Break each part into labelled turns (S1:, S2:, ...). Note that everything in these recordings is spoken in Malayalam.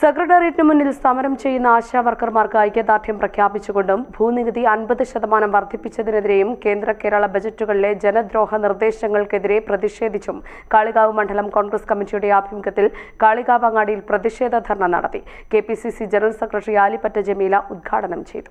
S1: സെക്രട്ടേറിയറ്റിന് മുന്നിൽ സമരം ചെയ്യുന്ന ആശാ വർക്കർമാർക്ക് ഐക്യദാർഢ്യം പ്രഖ്യാപിച്ചുകൊണ്ടും ഭൂനികുതി അൻപത് ശതമാനം വർദ്ധിപ്പിച്ചതിനെതിരെയും കേന്ദ്ര കേരള ബജറ്റുകളിലെ ജനദ്രോഹ നിർദ്ദേശങ്ങൾക്കെതിരെ പ്രതിഷേധിച്ചും കാളികാവ് മണ്ഡലം കോൺഗ്രസ് കമ്മിറ്റിയുടെ ആഭിമുഖ്യത്തിൽ കാളികാവ് അങ്ങാടിയിൽ പ്രതിഷേധ ധർണ നടത്തി. K general secretary Alipatta Jameela ഉദ്ഘാടനം ചെയ്തു.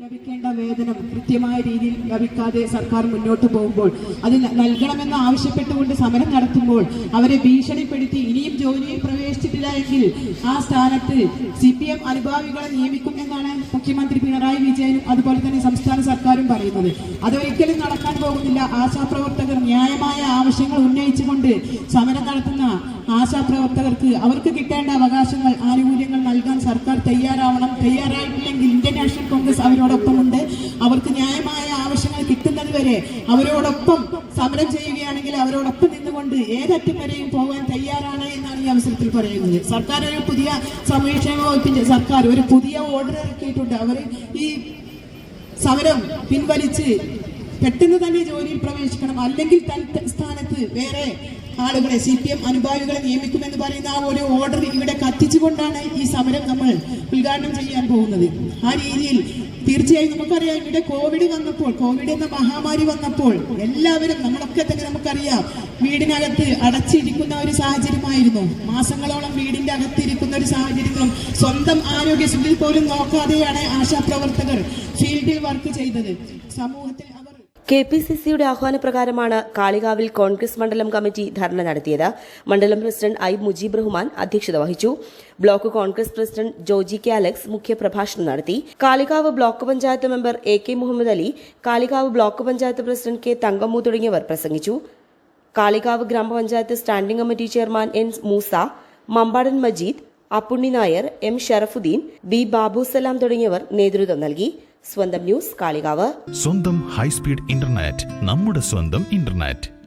S2: ലഭിക്കേണ്ട വേതനം കൃത്യമായ രീതിയിൽ ലഭിക്കാതെ സർക്കാർ മുന്നോട്ട് പോകുമ്പോൾ അത് നൽകണമെന്ന് ആവശ്യപ്പെട്ടുകൊണ്ട് സമരം നടത്തുമ്പോൾ അവരെ ഭീഷണിപ്പെടുത്തി ഇനിയും ജോലിയിൽ പ്രവേശിച്ചിട്ടില്ല എങ്കിൽ ആ സ്ഥാനത്ത് സി പി എം അനുഭാവികളെ നിയമിക്കും എന്നാണ് മുഖ്യമന്ത്രി പിണറായി വിജയനും അതുപോലെ തന്നെ സംസ്ഥാന സർക്കാരും പറയുന്നത്. അതൊരിക്കലും നടക്കാൻ പോകുന്നില്ല. ആശാപ്രവർത്തകർ ന്യായമായ ആവശ്യങ്ങൾ ഉന്നയിച്ചുകൊണ്ട് സമരം നടത്തുന്ന ആശാപ്രവർത്തകർക്ക് അവർക്ക് കിട്ടേണ്ട അവകാശങ്ങൾ ആനുകൂല്യങ്ങൾ നൽകാൻ സർക്കാർ തയ്യാറാവണം തയ്യാറായിട്ടില്ലെങ്കിൽ കോൺഗ്രസ് അവരോടൊപ്പമുണ്ട്. അവർക്ക് ന്യായമായ ആവശ്യങ്ങൾ കിട്ടുന്നത് വരെ അവരോടൊപ്പം സമരം ചെയ്യുകയാണെങ്കിൽ അവരോടൊപ്പം നിന്നുകൊണ്ട് ഏതറ്റം വരെയും പോകാൻ തയ്യാറാണ് എന്നാണ് ഈ അവസരത്തിൽ പറയുന്നത്. സർക്കാർ ഒരു പുതിയ സാമൂഹ്യക്ഷേമ വകുപ്പിന്റെ സർക്കാർ ഒരു പുതിയ ഓർഡർ ഇറക്കിയിട്ടുണ്ട്. അവർ ഈ സമരം പിൻവലിച്ച് പെട്ടെന്ന് തന്നെ ജോലിയിൽ പ്രവേശിക്കണം. അല്ലെങ്കിൽ തൻ സ്ഥാനത്ത് വേറെ ആളുകളെ സി പി എം അനുഭാവികളെ നിയമിക്കുമെന്ന് പറയുന്ന ആ ഒരു ഓർഡർ ഇവിടെ കത്തിച്ചുകൊണ്ടാണ് ഈ സമരം നമ്മൾ ഉദ്ഘാടനം ചെയ്യാൻ പോകുന്നത്. ആ രീതിയിൽ തീർച്ചയായും നമുക്കറിയാം ഇവിടെ കോവിഡ് വന്നപ്പോൾ കോവിഡ് എന്ന മഹാമാരി വന്നപ്പോൾ എല്ലാവരും നമ്മളൊക്കെ തന്നെ നമുക്കറിയാം വീടിനകത്ത് അടച്ചിരിക്കുന്ന ഒരു സാഹചര്യമായിരുന്നു. മാസങ്ങളോളം വീടിന്റെ അകത്തിരിക്കുന്ന ഒരു സാഹചര്യങ്ങളും സ്വന്തം ആരോഗ്യസ്ഥിതി പോലും നോക്കാതെയാണ് ആശാപ്രവർത്തകർ ഫീൽഡിൽ വർക്ക് ചെയ്തത്. സമൂഹത്തിൽ അവർ
S3: കെ പി സി സിയുടെ ആഹ്വാനപ്രകാരമാണ് കാളികാവിൽ കോൺഗ്രസ് മണ്ഡലം കമ്മിറ്റി ധർണ നടത്തിയത്. മണ്ഡലം പ്രസിഡന്റ് ഐ മുജീബ് റഹ്മാൻ അധ്യക്ഷത വഹിച്ചു. Block Congress president Joji K Alex മുഖ്യപ്രഭാഷണം നടത്തി. Kalikavu block panchayat member A K Muhammad Ali Kalikavu block panchayat president K Thankammu തുടങ്ങിയവർ പ്രസംഗിച്ചു. Kalikavu grama panchayat standing committee chairman N Moosa Mampadan Majeed Appunni Nair M Sharafuddin B Babusalam തുടങ്ങിയവർ നേതൃത്വം നൽകി. സ്വന്തം ന്യൂസ് കാളികാവ്.
S4: സ്വന്തം ഹൈസ്പീഡ് ഇന്റർനെറ്റ് നമ്മുടെ സ്വന്തം ഇന്റർനെറ്റ്.